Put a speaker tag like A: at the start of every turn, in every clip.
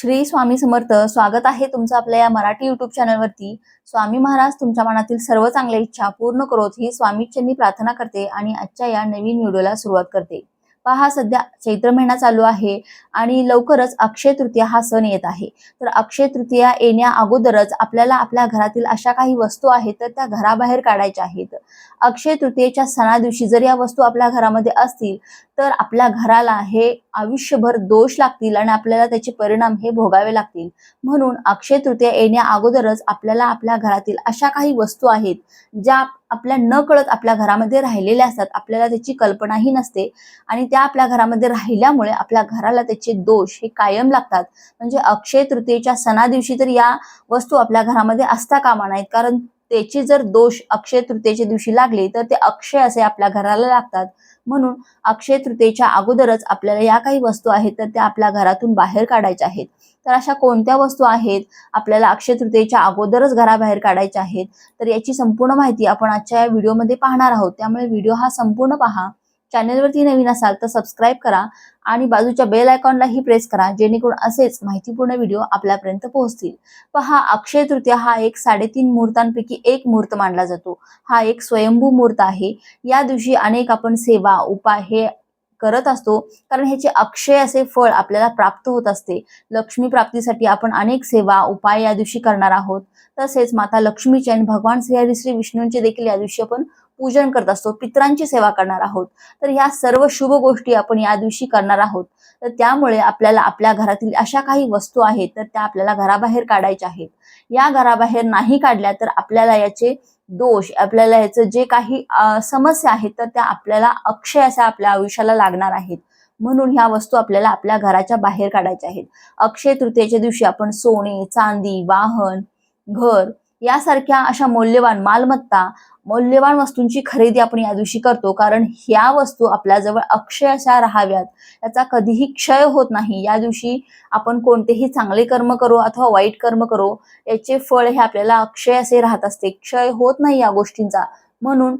A: श्री स्वामी समर्थ स्वागत आहे तुमचं आपल्या या मराठी युट्यूब चॅनलवरती स्वामी महाराज तुमच्या मनातील सर्व चांगल्या इच्छा पूर्ण करोत ही स्वामीच्यांनी प्रार्थना करते आणि आजच्या या नवीन व्हिडिओला सुरुवात करते. पहा सध्या चैत्र महिना चालू आहे आणि लवकरच अक्षय तृतीया हा सण येत आहे. तर अक्षय तृतीया येण्या अगोदरच आपल्याला आपल्या घरातील अशा काही वस्तू आहेत तर त्या घराबाहेर काढायच्या आहेत. अक्षय तृतीयेच्या सणा दिवशी जर या वस्तू आपल्या घरामध्ये असतील तर आपल्या घराला हे आयुष्यभर दोष लागतील आणि आपल्याला त्याचे परिणाम हे भोगावे लागतील. म्हणून अक्षय तृतीया येण्या अगोदरच आपल्याला आपल्या घरातील अशा काही वस्तू आहेत ज्या आपल्या न कळत आपल्या घरामध्ये राहिलेल्या असतात. आपल्याला त्याची कल्पनाही नसते. आणि त्या आपल्या घरामध्ये राहिल्यामुळे आपल्या घराला त्याचे दोष हे कायम लागतात. म्हणजे अक्षय तृतीयेच्या सणा दिवशी तर या वस्तू आपल्या घरामध्ये असता कामा नाहीत कारण त्याचे जर दोष अक्षय तृतीयेच्या दिवशी लागले तर ते अक्षय असे आपल्या घराला लागतात. म्हणून अक्षय तृतीयेच्या अगोदरच आपल्याला या काही वस्तू आहेत तर त्या आपल्या घरातून बाहेर काढायच्या आहेत. तर अशा कोणत्या वस्तू आहेत? आपल्याला अक्षय तृतीयेच्या अगोदरच घराबाहेर काढायच्या आहेत. तर याची संपूर्ण माहिती आपण आजच्या या व्हिडिओमध्ये पाहणार आहोत. त्यामुळे व्हिडिओ हा संपूर्ण पहा. चॅनेलवरती नवीन असाल तर सबस्क्राईब करा आणि बाजूच्या बेल आयकॉनलाही प्रेस करा जेणेकरून असेच माहितीपूर्ण व्हिडिओ आपल्यापर्यंत पोहोचतील. पहा अक्षय तृतीया हा एक साडेतीन मुहूर्तांपैकी एक मुहूर्त मानला जातो. हा एक स्वयंभू मुहूर्त आहे. या दिवशी अनेक आपण सेवा उपाय हे करत असतो कारण ह्याचे अक्षय असे फळ आपल्याला प्राप्त होत असते. लक्ष्मी प्राप्तीसाठी आपण अनेक सेवा उपाय या दिवशी करणार आहोत. तसेच माता लक्ष्मीचे आणि भगवान श्री हरी श्री विष्णूंचे देखील या दिवशी आपण पूजन करत असतो पित्रांची सेवा करणार आहोत. तर ह्या सर्व शुभ गोष्टी आपण या दिवशी करणार आहोत. तर त्यामुळे आपल्याला आपल्या घरातील अशा काही वस्तू आहेत तर त्या आपल्याला घराबाहेर काढायच्या आहेत. या घराबाहेर नाही काढल्या तर आपल्याला याचे दोष आपल्याला याचं जे काही समस्या आहेत तर त्या आपल्याला अक्षय अशा आपल्या आयुष्याला लागणार आहेत. म्हणून ह्या वस्तू आपल्याला आपल्या घराच्या बाहेर काढायच्या आहेत. अक्षय तृतीयेच्या दिवशी आपण सोने चांदी वाहन घर यासारख्या अशा मौल्यवान मालमत्ता मौल्यवान वस्तूंची खरेदी आपण या दिवशी करतो. कारण ह्या वस्तू आपल्याजवळ अक्षय अशा राहाव्यात. याचा कधीही क्षय होत नाही. या दिवशी आपण कोणतेही चांगले कर्म करो अथवा वाईट कर्म करो याचे फळ हे आपल्याला अक्षय असे राहत असते. क्षय होत नाही या गोष्टींचा. म्हणून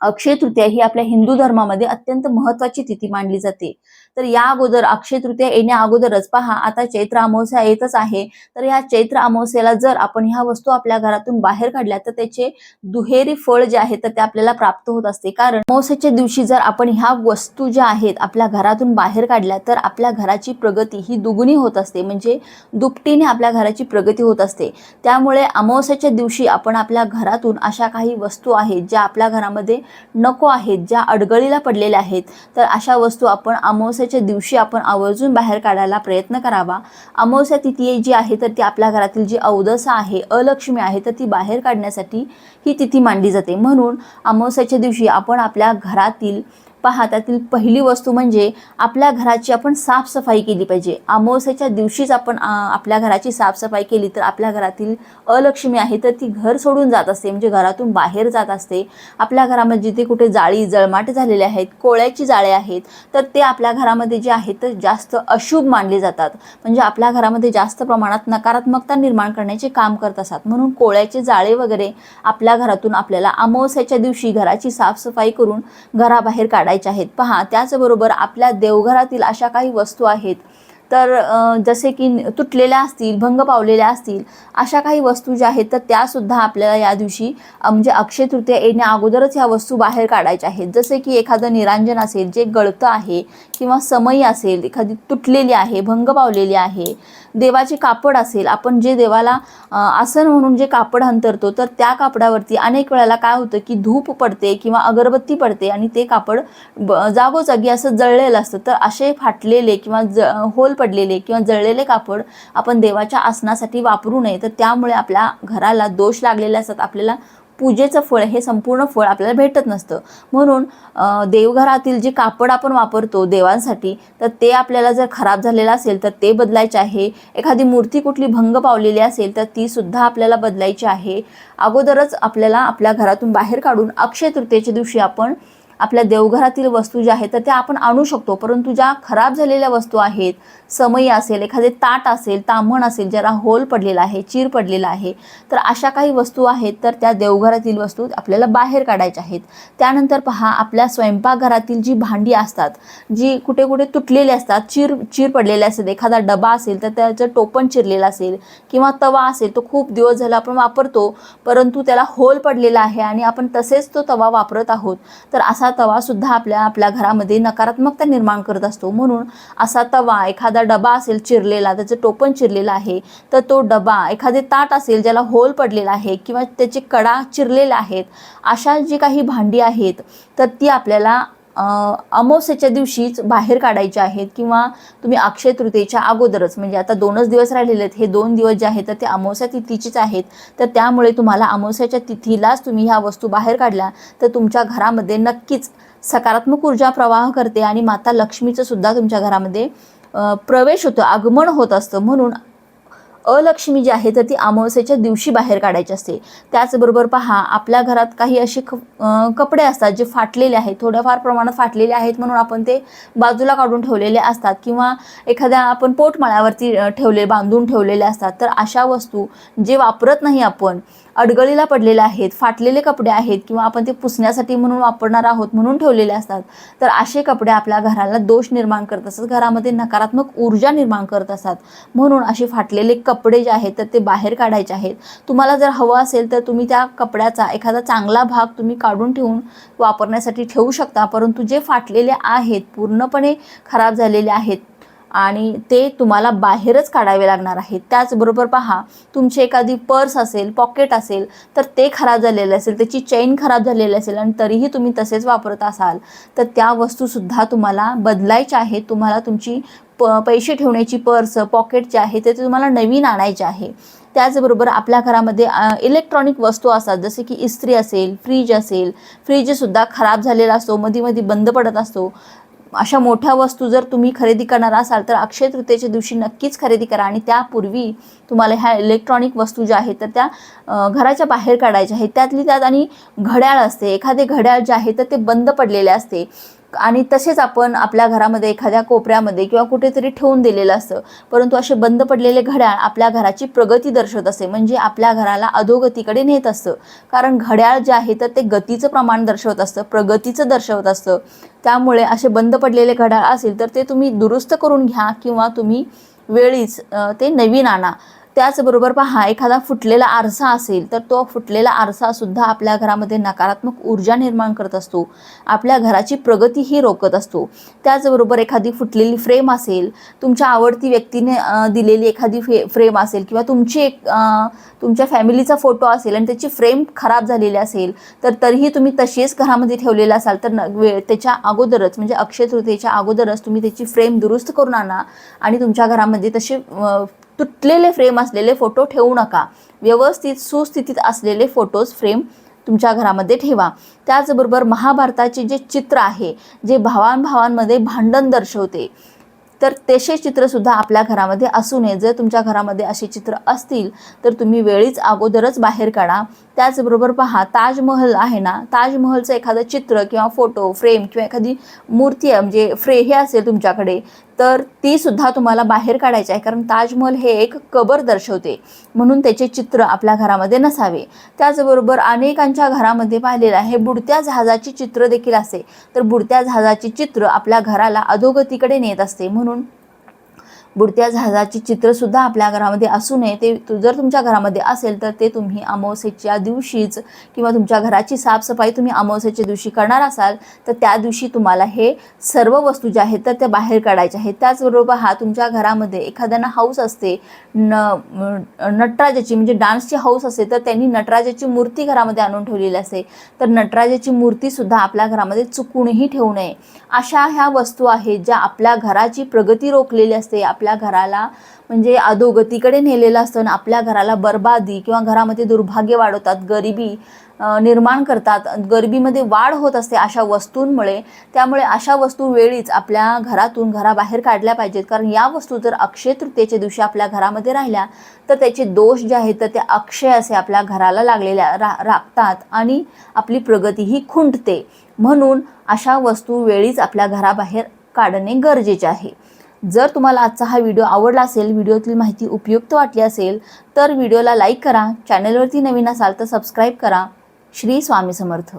A: अक्षय तृतीया ही आपल्या हिंदू धर्मामध्ये अत्यंत महत्वाची तिथी मानली जाते. तर या अगोदर अक्षय तृतीया येण्या अगोदरच पहा आता चैत्र अमावस्या येतच आहे. तर या चैत्र अमावस्याला जर आपण ह्या वस्तू आपल्या घरातून बाहेर काढल्या तर त्याचे दुहेरी फळ जे आहे तर ते आपल्याला प्राप्त होत असते. कारण अमावस्याच्या दिवशी जर आपण ह्या वस्तू ज्या आहेत आपल्या घरातून बाहेर काढल्या तर आपल्या घराची प्रगती ही दुगुणी होत असते. म्हणजे दुपटीने आपल्या घराची प्रगती होत असते. त्यामुळे अमावस्याच्या दिवशी आपण आपल्या घरातून अशा काही वस्तू आहेत ज्या आपल्या घरामध्ये नको आहेत ज्या अडगळीला पडलेल्या आहेत तर अशा वस्तू आपण अमावस्या अमावस्याच्या दिवशी आपण आवर्जून बाहेर काढायला प्रयत्न करावा. अमावस्या तिथी जी आहे तर ती आपल्या घरातील जी अवदसा आहे अलक्ष्मी आहे तर ती बाहेर काढण्यासाठी ही तिथी मांडली जाते. म्हणून अमावस्याच्या दिवशी आपण आपल्या घरातील पहा त्यातील पहिली वस्तू म्हणजे आपल्या घराची आपण साफसफाई केली पाहिजे. अमावस्याच्या दिवशीच आपण आपल्या घराची साफसफाई केली तर आपल्या घरातील अलक्ष्मी आहे तर ती घर सोडून जात असते. म्हणजे घरातून बाहेर जात असते. आपल्या घरामध्ये जिथे कुठे जाळी जळमाट झालेले आहेत कोळ्याची जाळे आहेत तर ते आपल्या घरामध्ये जे आहेत तर जास्त अशुभ मानले जातात. म्हणजे आपल्या घरामध्ये जास्त प्रमाणात नकारात्मकता निर्माण करण्याचे काम करत असतात. म्हणून कोळ्याचे जाळे वगैरे आपल्या घरातून आपल्याला अमावस्याच्या दिवशी घराची साफसफाई करून घराबाहेर काढायची आहेत. पहा त्याचबरोबर आपल्या देवघरातील अशा काही वस्तू आहेत. तर जसे की तुटलेल्या असतील भंग पावलेल्या असतील अशा काही वस्तू ज्या आहेत तर त्यासुद्धा आपल्याला या दिवशी म्हणजे अक्षय तृतीया येण्या अगोदरच ह्या वस्तू बाहेर काढायच्या आहेत. जसे की एखादं निरांजन असेल जे गळतं आहे किंवा समयी असेल एखादी तुटलेली आहे भंग पावलेली आहे देवाचे कापड असेल आपण जे देवाला आसन म्हणून जे कापड अंतरतो तर त्या कापडावरती अनेक वेळेला काय होतं की धूप पडते किंवा अगरबत्ती पडते आणि ते कापड ब- जागोजागी असं जळलेलं असतं. तर असे फाटलेले किंवा ज होल पडलेले किंवा जळलेले कापड आपण देवाच्या आसनासाठी वापरू नये. तर त्यामुळे आपल्या घराला दोष लागलेले असतात आपल्याला पूजेचं फळ हे संपूर्ण फळ आपल्याला भेटत नसतं. म्हणून देवघरातील जे कापड आपण वापरतो देवांसाठी तर ते आपल्याला जर खराब झालेलं असेल तर ते बदलायचे आहे. एखादी मूर्ती कुठली भंग पावलेली असेल तर ती सुद्धा आपल्याला बदलायची आहे. अगोदरच आपल्याला आपल्या घरातून बाहेर काढून अक्षय तृतीयेच्या दिवशी आपण आपल्या देवघरातील वस्तू ज्या आहेत तर त्या आपण आणू शकतो. परंतु ज्या खराब झालेल्या वस्तू आहेत समई असेल एखादे ताट असेल तामण असेल ज्याला होल पडलेला आहे चीर पडलेला आहे तर अशा काही वस्तू आहेत तर त्या देवघरातील वस्तू आपल्याला बाहेर काढायच्या आहेत. त्यानंतर पहा आपल्या स्वयंपाकघरातील जी भांडी असतात जी कुठे कुठे तुटलेली असतात चीर चीर पडलेले असतात एखादा डबा असेल तर त्याचं टोपण चिरलेलं असेल किंवा तवा असेल तो खूप दिवस झाला आपण वापरतो परंतु त्याला होल पडलेला आहे आणि आपण तसेच तो तवा वापरत आहोत. तर असा तवा सुद्धा आपल्या आपल्या घरामध्ये नकारात्मकता निर्माण करत असतो. म्हणून असा तवा एखादा डबा असेल चिरलेला त्याचं टोपण चिरलेलं आहे तर तो डबा एखादे ताट असेल ज्याला होल पडलेला आहे किंवा त्याचे कडा चिरलेल्या आहेत अशा जी काही भांडी आहेत तर ती आपल्याला अमावस्येच्या दिवशीच बाहेर काढायचे आहेत किंवा तुम्ही अक्षय तृतीयेच्या अगोदरच म्हणजे आता दोनच दिवस राहिलेले आहेत हे दोन दिवस जे आहेत तर ते अमावस्या तिथीचेच आहेत. तर त्यामुळे तुम्हाला अमावस्याच्या तिथीलाच तुम्ही ह्या वस्तू बाहेर काढल्या तर तुमच्या घरामध्ये नक्कीच सकारात्मक ऊर्जा प्रवाह करते आणि माता लक्ष्मीचं सुद्धा तुमच्या घरामध्ये प्रवेश होतो आगमन होत असतं. म्हणून अलक्ष्मी जी आहे तर ती अमावस्येच्या दिवशी बाहेर काढायची असते. त्याचबरोबर पहा आपल्या घरात काही असे ख कपडे असतात जे फाटलेले आहेत थोड्याफार प्रमाणात फाटलेले आहेत म्हणून आपण ते बाजूला काढून ठेवलेले असतात किंवा एखाद्या आपण पोटमाळ्यावरती ठेवले बांधून ठेवलेले असतात. तर अशा वस्तू जे वापरत नाही आपण अडगळीला पडलेले आहेत फाटलेले कपडे आहेत किंवा आपण ते पुसण्यासाठी म्हणून वापरणार आहोत म्हणून ठेवलेले असतात तर असे कपडे आपल्या घराला दोष निर्माण करत असतात. घरामध्ये नकारात्मक ऊर्जा निर्माण करत असतात. म्हणून असे फाटलेले कपडे जे आहेत तर ते बाहेर काढायचे आहेत. तुम्हाला जर हवं असेल तर तुम्ही त्या कपड्याचा एखादा चांगला भाग तुम्ही काढून ठेवून वापरण्यासाठी ठेवू शकता. परंतु जे फाटलेले आहेत पूर्णपणे खराब झालेले आहेत आणि ते तुम्हाला बाहेरच काढावे लागणार आहे त्याचबरोबर पहा तुमची एखादी पर्स असेल पॉकेट असेल तर ते खराब झालेले असेल त्याची चेन खराब झालेली असेल आणि तरीही तुम्ही तसेच वापरत असाल तर त्या वस्तूसुद्धा तुम्हाला बदलायच्या आहेत. तुम्हाला तुमची प पैसे ठेवण्याची पर्स पॉकेट जे आहे ते तुम्हाला नवीन आणायचे आहे. त्याचबरोबर आपल्या घरामध्ये इलेक्ट्रॉनिक वस्तू असतात जसे की इस्त्री असेल फ्रीज असेल फ्रीजसुद्धा खराब झालेला असतो मध्ये मध्ये बंद पडत असतो. अशा मोठ्या वस्तू जर तुम्ही खरेदी करणार असाल तर अक्षय तृतीयेच्या दिवशी नक्कीच खरेदी करा आणि त्यापूर्वी तुम्हाला ह्या इलेक्ट्रॉनिक वस्तू ज्या आहेत तर त्या घराच्या बाहेर काढायच्या आहेत. त्यातली त्यात आणि घड्याळ असते. एखादे घड्याळ जे आहे तर ते बंद पडलेले असते. आणि तसेच आपण आपल्या घरामध्ये एखाद्या कोपऱ्यामध्ये किंवा कुठेतरी ठेवून दिलेलं असतं. परंतु असे बंद पडलेले घड्याळ आपल्या घराची प्रगती दर्शवत असते. म्हणजे आपल्या घराला अधोगतीकडे नेत असतं. कारण घड्याळ जे आहे तर ते गतीचं प्रमाण दर्शवत असतं प्रगतीचं दर्शवत असतं. त्यामुळे असे बंद पडलेले घड्याळ असेल तर ते तुम्ही दुरुस्त करून घ्या किंवा तुम्ही वेळीच ते नवीन आणा. त्याचबरोबर पहा एखादा फुटलेला आरसा असेल तर तो फुटलेला आरसासुद्धा आपल्या घरामध्ये नकारात्मक ऊर्जा निर्माण करत असतो. आपल्या घराची प्रगतीही रोखत असतो. त्याचबरोबर एखादी फुटलेली फ्रेम असेल तुमच्या आवडती व्यक्तीने दिलेली एखादी फे फ्रेम असेल किंवा तुमची एक तुमच्या फॅमिलीचा फोटो असेल आणि त्याची फ्रेम खराब झालेली असेल तर तरीही तुम्ही तशीच घरामध्ये ठेवलेला असाल तर न वे त्याच्या अगोदरच म्हणजे अक्षय तृतीयेच्या अगोदरच तुम्ही त्याची फ्रेम दुरुस्त करून आणा आणि तुमच्या घरामध्ये तसे तुटलेले फ्रेम असलेले फोटो ठेवू नका. व्यवस्थित सुस्थितीत असलेले फोटोज फ्रेम तुमच्या घरामध्ये ठेवा. त्याचबरोबर महाभारताचे जे चित्र आहे जे भावांभावांमध्ये भांडण दर्शवते तर तसे चित्रसुद्धा आपल्या घरामध्ये असू नये. जर तुमच्या घरामध्ये असे चित्र असतील तर तुम्ही वेळीच अगोदरच बाहेर काढा. त्याचबरोबर पहा ताजमहल आहे ना? ताजमहलचं एखादं चित्र किंवा फोटो फ्रेम किंवा एखादी मूर्ती आहे म्हणजे फ्रे हे असेल तुमच्याकडे तर ती सुद्धा तुम्हाला बाहेर काढायची आहे. कारण ताजमहल हे एक कबर दर्शवते. म्हणून त्याचे चित्र आपल्या घरामध्ये नसावे. त्याचबरोबर अनेकांच्या घरामध्ये पाहिलेलं आहे बुडत्या जहाजाची चित्र देखील असते तर बुडत्या जहाजाची चित्र आपल्या घराला अधोगतीकडे नेत असते. म्हणून बुडत्या जहाजाची चित्रसुद्धा आपल्या घरामध्ये असू नये. ते जर तुमच्या घरामध्ये असेल तर ते तुम्ही अमावस्येच्या दिवशीच किंवा तुमच्या घराची साफसफाई तुम्ही अमावस्येच्या दिवशी करणार असाल तर त्या दिवशी तुम्हाला हे सर्व वस्तू ज्या आहेत तर त्या बाहेर काढायच्या आहेत. त्याचबरोबर हा तुमच्या घरामध्ये एखाद्यानं हाऊस असते न नटराजाची म्हणजे डान्सची हाऊस असते तर त्यांनी नटराजाची मूर्ती घरामध्ये आणून ठेवलेली असते. तर नटराजाची मूर्तीसुद्धा आपल्या घरामध्ये चुकूनही ठेवू नये. अशा ह्या वस्तू आहेत ज्या आपल्या घराची प्रगती रोखलेली असते आपल्या घराला म्हणजे अधोगतीकडे नेलेलं असतं आणि आपल्या घराला बरबादी किंवा घरामध्ये दुर्भाग्य वाढवतात गरिबी निर्माण करतात गरिबीमध्ये वाढ होत असते अशा वस्तूंमुळे. त्यामुळे अशा वस्तू वेळीच आपल्या घरातून घराबाहेर काढल्या पाहिजेत. कारण या वस्तू जर अक्षय तृतीयेच्या दिवशी आपल्या घरामध्ये राहिल्या तर त्याचे दोष जे आहेत तर ते अक्षय असे आपल्या घराला लागलेल्या रा राखतात आणि आपली प्रगतीही खुंटते. म्हणून अशा वस्तू वेळीच आपल्या घराबाहेर काढणे गरजेचे आहे. जर तुम्हाला आजचा हा व्हिडिओ आवडला असेल व्हिडिओतील माहिती उपयुक्त वाटली असेल तर व्हिडिओला लाईक करा चॅनलवरती नवीन असाल तर सबस्क्राईब करा. श्री स्वामी समर्थ.